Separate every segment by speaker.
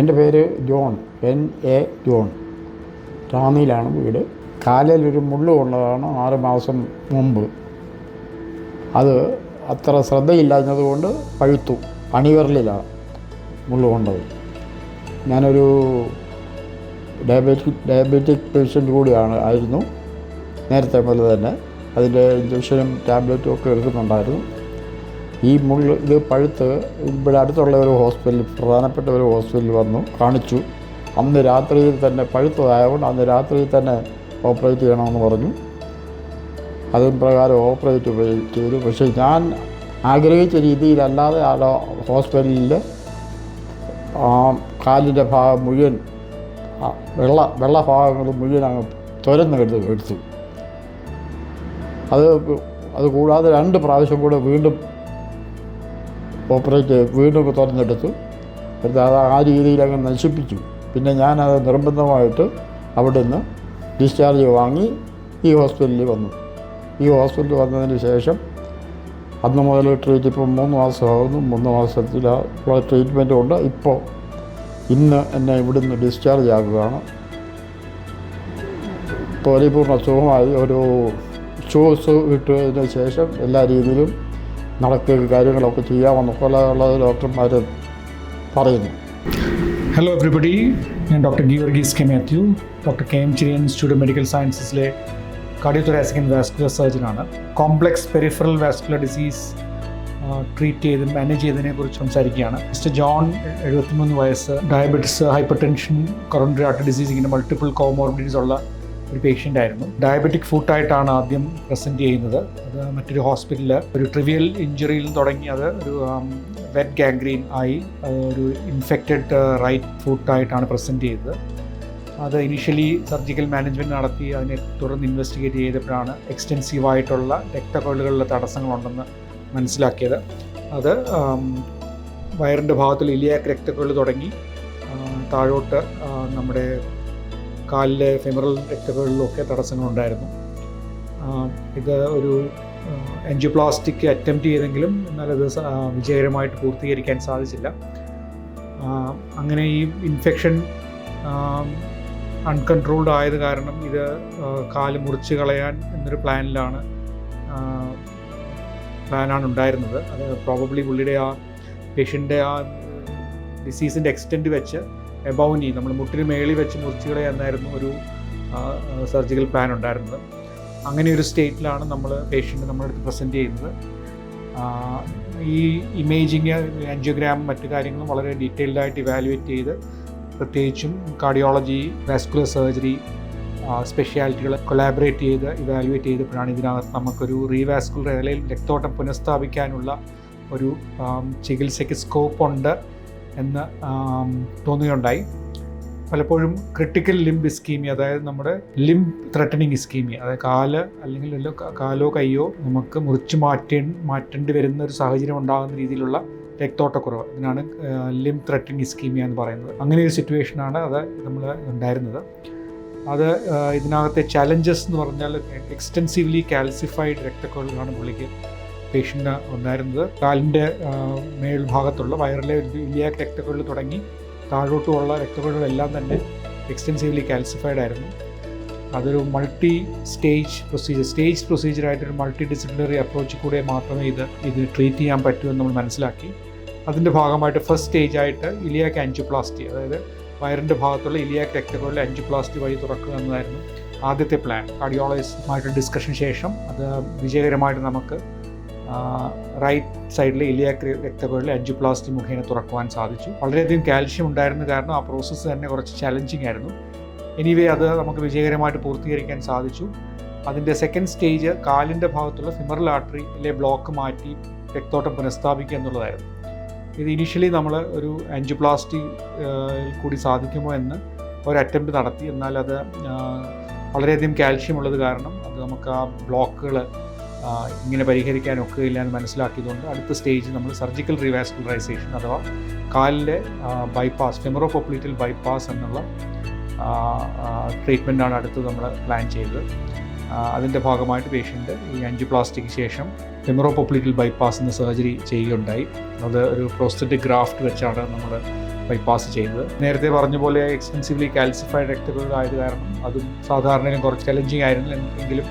Speaker 1: എന്റെ പേര് John N A John. റാന്നിയിലാണ് വീട്. കാലിൽ ഒരു മുള്ളു കൊണ്ടതാണ് ആറ് മാസം മുമ്പ്. അത് അത്ര ശ്രദ്ധയില്ലാഞ്ഞതുകൊണ്ട് പഴുത്തു. അണിവരലിലാണ് മുള്ളു കൊണ്ടത്. ഞാനൊരു ഡയബറ്റിക് ഡയബറ്റിക് പേഷ്യന്റ് കൂടിയാണ് ആയിരുന്നു. നേരത്തെ പോലെ തന്നെ. അതിന്റെ ഇഞ്ചക്ഷനും ടാബ്ലറ്റും ഒക്കെ എടുക്കുന്നുണ്ടായിരുന്നു. ഈ മുള്ള് ഇത് പഴുത്ത് ഇവിടെ അടുത്തുള്ള ഒരു ഹോസ്പിറ്റലിൽ പ്രധാനപ്പെട്ട ഒരു ഹോസ്പിറ്റലിൽ വന്നു കാണിച്ചു. അന്ന് രാത്രിയിൽ തന്നെ പഴുത്തതായതുകൊണ്ട് അന്ന് രാത്രിയിൽ തന്നെ ഓപ്പറേറ്റ് ചെയ്യണമെന്ന് പറഞ്ഞു. അതും പ്രകാരം ഓപ്പറേറ്റ് ചെയ്തു. പക്ഷേ ഞാൻ ആഗ്രഹിച്ച രീതിയിലല്ലാതെ ആ ഹോസ്പിറ്റലിൽ ആ കാലിന്റെ ഭാഗം മുഴുവൻ വെള്ള വെള്ള ഭാഗങ്ങൾ മുഴുവൻ അങ്ങ് തുരന്ന് എടുത്ത് എടുത്തു. അത് അത് കൂടാതെ രണ്ട് പ്രാവശ്യം കൂടെ വീണ്ടും ഓപ്പറേറ്റ് വീണ്ടും തുറന്നെടുത്തു എന്നിട്ട് അത് ആ രീതിയിൽ അങ്ങ് നശിപ്പിച്ചു. പിന്നെ ഞാനത് നിർബന്ധമായിട്ട് അവിടെ നിന്ന് ഡിസ്ചാർജ് വാങ്ങി ഈ ഹോസ്പിറ്റലിൽ വന്നു. ഈ ഹോസ്പിറ്റലിൽ വന്നതിന് ശേഷം അന്ന് മുതൽ ട്രീറ്റ് ഇപ്പം മൂന്ന് മാസമാകുന്നു മൂന്ന് മാസത്തിൽ ട്രീറ്റ്മെന്റ് ഉണ്ട്. ഇപ്പോൾ ഇന്ന് എന്നെ ഇവിടുന്ന് ഡിസ്ചാർജ് ആക്കുകയാണ്. പരിപൂർണ സുഖമായി. ഒരു ഷൂസ് ഇട്ടതിന് ശേഷം എല്ലാ രീതിയിലും നടക്കുക കാര്യങ്ങളൊക്കെ ചെയ്യാമെന്നൊക്കെ ഉള്ളത് ഡോക്ടർമാർ പറയുന്നു.
Speaker 2: ഹലോ എവ്രിബഡി ഞാൻ doctor Giorgis K Mathew. Doctor K M Cherian institute medical സയൻസസിലെ cardiothoracic and vascular സർജനാണ് complex peripheral vascular disease treat ചെയ്ത് മാനേജ് ചെയ്തതിനെ കുറിച്ച് സംസാരിക്കുകയാണ്. മിസ്റ്റർ ജോൺ എഴുപത്തിമൂന്ന് വയസ്സ് diabetes hypertension coronary heart disease ഇങ്ങനെ മൾട്ടിപ്പിൾ കോമോർബിഡിറ്റീസ് ഉള്ള ഒരു പേഷ്യന്റ് ആയിരുന്നു. ഡയബറ്റിക് ഫുട്ടായിട്ടാണ് ആദ്യം പ്രസന്റ് ചെയ്യുന്നത്. അത് മറ്റൊരു ഹോസ്പിറ്റലിൽ ഒരു ട്രിവിയൽ ഇഞ്ചുറിയിൽ തുടങ്ങി അത് ഒരു വെറ്റ് ഗാംഗ്രീൻ ആയി ഒരു ഇൻഫെക്റ്റഡ് റൈറ്റ് ഫുട്ടായിട്ടാണ് പ്രസന്റ് ചെയ്തത്. അത് ഇനീഷ്യലി സർജിക്കൽ മാനേജ്മെന്റ് നടത്തി അതിനെ തുടർന്ന് ഇൻവെസ്റ്റിഗേറ്റ് ചെയ്തപ്പോഴാണ് എക്സ്റ്റെൻസീവായിട്ടുള്ള രക്തക്കൊഴലുകളിലെ തടസ്സങ്ങളുണ്ടെന്ന് മനസ്സിലാക്കിയത്. അത് വയറിന്റെ ഭാഗത്തിൽ ഇലിയാക്ക് രക്തക്കൊള്ളു തുടങ്ങി താഴോട്ട് നമ്മുടെ കാലിലെ ഫെമറൽ രക്തക്കൊള്ളിലൊക്കെ തടസ്സങ്ങളുണ്ടായിരുന്നു. ഇത് ഒരു എൻജിയോപ്ലാസ്റ്റിക് അറ്റംപ്റ്റ് ചെയ്തെങ്കിലും എന്നാലത് വിജയകരമായിട്ട് പൂർത്തീകരിക്കാൻ സാധിച്ചില്ല. അങ്ങനെ ഈ ഇൻഫെക്ഷൻ അൺകൺട്രോൾഡ് ആയത് കാരണം ഇത് കാൽ മുറിച്ച് കളയാൻ എന്നൊരു പ്ലാനിലാണ് പ്ലാനാണ് ഉണ്ടായിരുന്നത്. അത് പ്രോബബ്ലി പുള്ളിയുടെ ആ പേഷ്യന്റെ ആ ഡിസീസിന്റെ എക്സ്റ്റെന്റ് വെച്ച് എബൗനി നമ്മൾ മുട്ടിന് മേളിൽ വെച്ച് മുറിച്ച് കളയാന്നായിരുന്നു ഒരു സർജിക്കൽ പ്ലാൻ ഉണ്ടായിരുന്നത്. അങ്ങനെ ഒരു സ്റ്റേറ്റിലാണ് നമ്മൾ പേഷ്യന്റ് നമ്മളെടുത്ത് പ്രസന്റ് ചെയ്യുന്നത്. ഈ ഇമേജിങ് ആൻജിയോഗ്രാം മറ്റു കാര്യങ്ങളും വളരെ ഡീറ്റെയിൽഡായിട്ട് ഇവാലുവേറ്റ് ചെയ്ത് പ്രത്യേകിച്ചും കാർഡിയോളജി വാസ്കുലർ സർജറി സ്പെഷ്യാലിറ്റികൾ കൊലാബറേറ്റ് ചെയ്ത് ഇവാലുവേറ്റ് ചെയ്തപ്പോഴാണ് ഇതിനകത്ത് നമുക്കൊരു റീവാസ്കുലർ അല്ലെങ്കിൽ രക്തോട്ടം പുനഃസ്ഥാപിക്കാനുള്ള ഒരു ചികിത്സയ്ക്ക് സ്കോപ്പ് ഉണ്ട്. എന്ന് തോന്നുകയുണ്ടായി. പലപ്പോഴും ക്രിട്ടിക്കൽ ലിംബ് ഇസ്കീമിയ അതായത് നമ്മുടെ ലിംബ് ത്രട്ടനിങ് ഇസ്കീമിയ അതായത് കാൽ അല്ലെങ്കിൽ കാലോ കൈയോ നമുക്ക് മുറിച്ച് മാറ്റേ മാറ്റേണ്ടി വരുന്ന ഒരു സാഹചര്യം ഉണ്ടാകുന്ന രീതിയിലുള്ള രക്തോട്ടക്കുറവ്. ഇതിനാണ് ലിം ത്രട്ടനിങ് ഇസ്കീമിയ എന്ന് പറയുന്നത്. അങ്ങനെ ഒരു സിറ്റുവേഷനാണ് അത് നമ്മൾ ഉണ്ടായിരുന്നത്. അത് ഇതിനകത്തെ ചലഞ്ചസ് എന്ന് പറഞ്ഞാൽ എക്സ്റ്റെൻസീവ്ലി കാൽസിഫൈഡ് രക്തക്കുറവാണ് പുള്ളിക്ക് പേഷ്യന്റ് ഉണ്ടായിരുന്നത് കാലിന്റെ മേൽഭാഗത്തുള്ള വയറിലെ ഇലിയാക് രക്തക്കൊള്ളു തുടങ്ങി. താഴോട്ടുമുള്ള രക്തക്കൊള്ളുകളെല്ലാം തന്നെ എക്സ്റ്റെൻസീവ്ലി കാൽസിഫൈഡ് ആയിരുന്നു. അതൊരു മൾട്ടി സ്റ്റേജ് പ്രൊസീജിയർ സ്റ്റേജ് പ്രൊസീജിയറായിട്ടൊരു മൾട്ടി ഡിസിപ്ലിനറി അപ്രോച്ച് കൂടെ മാത്രമേ ഇത് ഇത് ട്രീറ്റ് ചെയ്യാൻ പറ്റൂ എന്ന് നമ്മൾ മനസ്സിലാക്കി. അതിന്റെ ഭാഗമായിട്ട് ഫസ്റ്റ് സ്റ്റേജ് ആയിട്ട് ഇലിയാക്ക് ആൻജിയോപ്ലാസ്റ്റി അതായത് വയറിന്റെ ഭാഗത്തുള്ള ഇലിയാക്ക് രക്തക്കൊള്ളിൽ ആൻജിയോപ്ലാസ്റ്റി വഴി തുറക്കുക എന്നതായിരുന്നു ആദ്യത്തെ പ്ലാൻ കാർഡിയോളജിസ്റ്റുമായിട്ട് ഡിസ്കഷൻ ശേഷം അത് വിജയകരമായിട്ട് നമുക്ക് റൈറ്റ് സൈഡിലെ ഇലിയാക്ക് രക്തക്കൊള്ളിൽ ആൻജിയോപ്ലാസ്റ്റി മുഖേന തുറക്കുവാൻ സാധിച്ചു. വളരെയധികം കാൽഷ്യം ഉണ്ടായിരുന്ന കാരണം ആ പ്രോസസ്സ് തന്നെ കുറച്ച് ചലഞ്ചിങ് ആയിരുന്നു. എനിവേ അത് നമുക്ക് വിജയകരമായിട്ട് പൂർത്തീകരിക്കാൻ സാധിച്ചു. അതിന്റെ സെക്കൻഡ് സ്റ്റേജ് കാലിന്റെ ഭാഗത്തുള്ള ഫിമറൽ ആർട്ടറിയിലെ ബ്ലോക്ക് മാറ്റി രക്തോട്ടം പുനഃസ്ഥാപിക്കുക എന്നുള്ളതായിരുന്നു. ഇത് ഇനീഷ്യലി നമ്മൾ ഒരു ആൻജിയോപ്ലാസ്റ്റി കൂടി സാധിക്കുമോ എന്ന് ഒരു അറ്റംപ്റ്റ് നടത്തി. എന്നാൽ അത് വളരെയധികം കാൽഷ്യം ഉള്ളത് കാരണം അത് നമുക്ക് ആ ബ്ലോക്കുകൾ ഇങ്ങനെ പരിഹരിക്കാൻ ഒക്കുകയില്ല എന്ന് മനസ്സിലാക്കിയതുകൊണ്ട് അടുത്ത സ്റ്റേജ് നമ്മൾ സർജിക്കൽ റിവാസ്കുലറൈസേഷൻ അഥവാ കാലിന്റെ ബൈപ്പാസ് ഫെമറോ പൊപ്ലിറ്റൽ ബൈപ്പാസ് എന്നുള്ള ട്രീറ്റ്മെന്റാണ് അടുത്ത് നമ്മൾ പ്ലാൻ ചെയ്തത്. അതിന്റെ ഭാഗമായിട്ട് പേഷ്യന്റ് ഈ അഞ്ച് പ്ലാസ്റ്റിക് ശേഷം ഫെമറോ പൊപ്ലിറ്റൽ ബൈപ്പാസ് എന്ന സർജറി ചെയ്യുകയുണ്ടായി. അത് ഒരു പ്രോസ്റ്ററ്റിക് ഗ്രാഫ്റ്റ് വെച്ചാണ് നമ്മൾ ബൈപ്പാസ് ചെയ്തത്. നേരത്തെ പറഞ്ഞ പോലെ എക്സ്പെൻസീവ്ലി കാൽസിഫൈഡ് രക്തക്കുഴലായത് കാരണം അതും സാധാരണയിലും കുറച്ച് ചലഞ്ചിങ് ആയിരുന്നു എങ്കിലും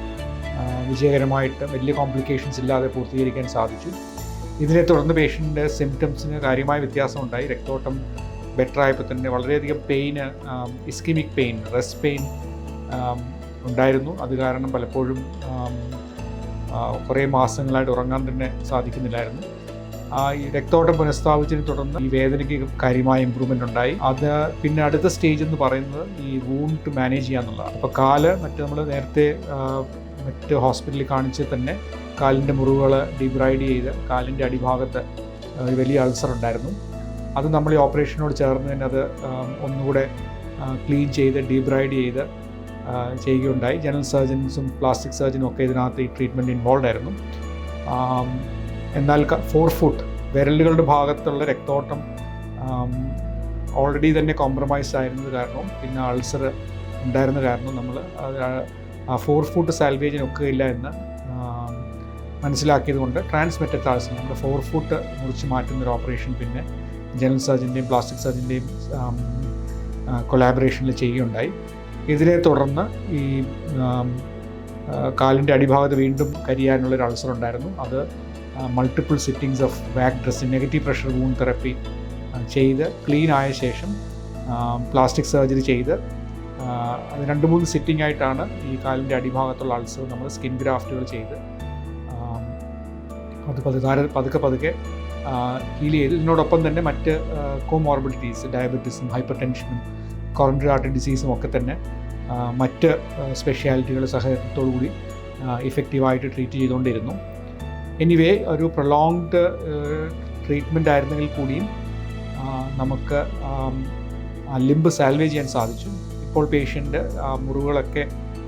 Speaker 2: വിജയകരമായിട്ട് വലിയ കോംപ്ലിക്കേഷൻസ് ഇല്ലാതെ പൂർത്തീകരിക്കാൻ സാധിച്ചു. ഇതിനെ തുടർന്ന് പേഷ്യന്റെ സിംറ്റംസിന് കാര്യമായ വ്യത്യാസമുണ്ടായി. രക്തോട്ടം ബെറ്റർ ആയപ്പോൾ തന്നെ വളരെയധികം pain ischaemic pain rest pain ഉണ്ടായിരുന്നു. അത് കാരണം പലപ്പോഴും കുറേ മാസങ്ങളായിട്ട് ഉറങ്ങാൻ തന്നെ സാധിക്കുന്നില്ലായിരുന്നു. ആ ഈ രക്തോട്ടം പുനഃസ്ഥാപിച്ചതിനെ തുടർന്ന് ഈ വേദനയ്ക്ക് കാര്യമായ ഇമ്പ്രൂവ്മെന്റ് ഉണ്ടായി. അത് പിന്നെ അടുത്ത സ്റ്റേജ് എന്ന് പറയുന്നത് ഈ വൂണ്ട് മാനേജ് ചെയ്യാന്നുള്ളതാണ്. അപ്പോൾ കാൽ മറ്റ് നമ്മൾ നേരത്തെ മറ്റ് ഹോസ്പിറ്റലിൽ കാണിച്ച് തന്നെ കാലിന്റെ മുറിവുകൾ ഡിബ്രൈഡ് ചെയ്ത് കാലിന്റെ അടിഭാഗത്ത് ഒരു വലിയ അൾസർ ഉണ്ടായിരുന്നു. അത് നമ്മൾ ഈ ഓപ്പറേഷനോട് ചേർന്ന് തന്നെ അത് ഒന്നുകൂടെ ക്ലീൻ ചെയ്ത് ഡീബ്രൈഡ് ചെയ്ത് ചെയ്യുകയുണ്ടായി. ജനറൽ സർജൻസും പ്ലാസ്റ്റിക് സർജനും ഒക്കെ ഇതിനകത്ത് ഈ ട്രീറ്റ്മെന്റ് ഇൻവോൾവ് ആയിരുന്നു. എന്നാൽ ഫോർ ഫുട്ട് വിരലുകളുടെ ഭാഗത്തുള്ള രക്തോട്ടം ഓൾറെഡി തന്നെ കോംപ്രമൈസ് ആയിരുന്നത് കാരണവും പിന്നെ അൾസർ ഉണ്ടായിരുന്ന കാരണം നമ്മൾ ഫോർ ഫുട്ട് സാൽവേജിന് ഒക്കുകയില്ല എന്ന് മനസ്സിലാക്കിയത് കൊണ്ട് ട്രാൻസ്മെറ്റഡ് ആൾസർ നമ്മുടെ ഫോർ ഫുട്ട് മുറിച്ച് മാറ്റുന്ന ഒരു ഓപ്പറേഷൻ പിന്നെ ജനറൽ സർജന്റെയും പ്ലാസ്റ്റിക് സർജന്റെയും കൊലാബറേഷനിൽ ചെയ്യുകയുണ്ടായി. ഇതിനെ തുടർന്ന് ഈ കാലിന്റെ അടിഭാഗത്ത് വീണ്ടും കരിയാനുള്ളൊരു അൾസർ ഉണ്ടായിരുന്നു. അത് multiple sittings of back dressing negative pressure wound therapy ചെയ്ത് ക്ലീൻ ആയ ശേഷം പ്ലാസ്റ്റിക് സർജറി ചെയ്ത് രണ്ട് മൂന്ന് സിറ്റിംഗ് ആയിട്ടാണ് ഈ കാലിന്റെ അടിഭാഗത്തുള്ള അൾസർ നമ്മൾ സ്കിൻ ഗ്രാഫ്റ്റുകൾ ചെയ്ത്. അത് പതുതാര പതുക്കെ പതുക്കെ ഹീൽ ചെയ്ത്. ഇതിനോടൊപ്പം തന്നെ മറ്റ് കോമോർബിലിറ്റീസ് ഡയബറ്റീസും ഹൈപ്പർ ടെൻഷനും കൊറോണറി ആർട്ടറി ഡിസീസും ഒക്കെ തന്നെ മറ്റ് സ്പെഷ്യാലിറ്റികൾ സഹകരണത്തോടു കൂടി ഇഫക്റ്റീവായിട്ട് ട്രീറ്റ് ചെയ്തുകൊണ്ടിരുന്നു. എനിവേ ഒരു പ്രൊലോങ്ഡ് ട്രീറ്റ്മെന്റ് ആയിരുന്നെങ്കിൽ കൂടിയും നമുക്ക് ലിംബ് സാൽവേജ് ചെയ്യാൻ സാധിച്ചു. ഇപ്പോൾ പേഷ്യന്റ് ആ മുറിവുകളൊക്കെ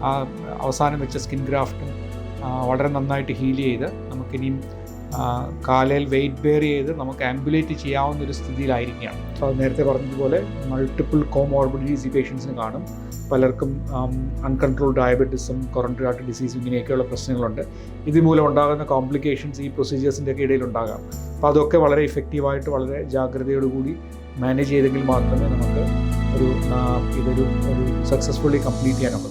Speaker 2: ആ അവസാനം വെച്ച സ്കിൻ ഗ്രാഫ്റ്റും വളരെ നന്നായിട്ട് ഹീൽ ചെയ്ത് നമുക്കിനിയും കാലയിൽ വെയിറ്റ് ബെയർ ചെയ്ത് നമുക്ക് ആംബുലേറ്റ് ചെയ്യാവുന്ന ഒരു സ്ഥിതിയിലായിരിക്കുകയാണ്. അപ്പോൾ നേരത്തെ പറഞ്ഞതുപോലെ മൾട്ടിപ്പിൾ കോമോർബിഡിറ്റീസ് ഈ പേഷ്യൻസിന് കാണും. പലർക്കും അൺകൺട്രോൾ ഡയബറ്റിസും കൊറോണറി ആർട്ട് ഡിസീസും ഇങ്ങനെയൊക്കെയുള്ള പ്രശ്നങ്ങളുണ്ട്. ഇതുമൂലം ഉണ്ടാകുന്ന കോംപ്ലിക്കേഷൻസ് ഈ പ്രൊസീജിയേഴ്സിന്റെ ഒക്കെ ഇടയിൽ ഉണ്ടാകാം. അപ്പോൾ അതൊക്കെ വളരെ ഇഫക്റ്റീവായിട്ട് വളരെ ജാഗ്രതയോടുകൂടി മാനേജ് ചെയ്തെങ്കിൽ മാത്രമേ നമുക്ക് ഒരു ഇതൊരു ഒരു സക്സസ്ഫുള്ളി കംപ്ലീറ്റ് ചെയ്യാനൊക്കെ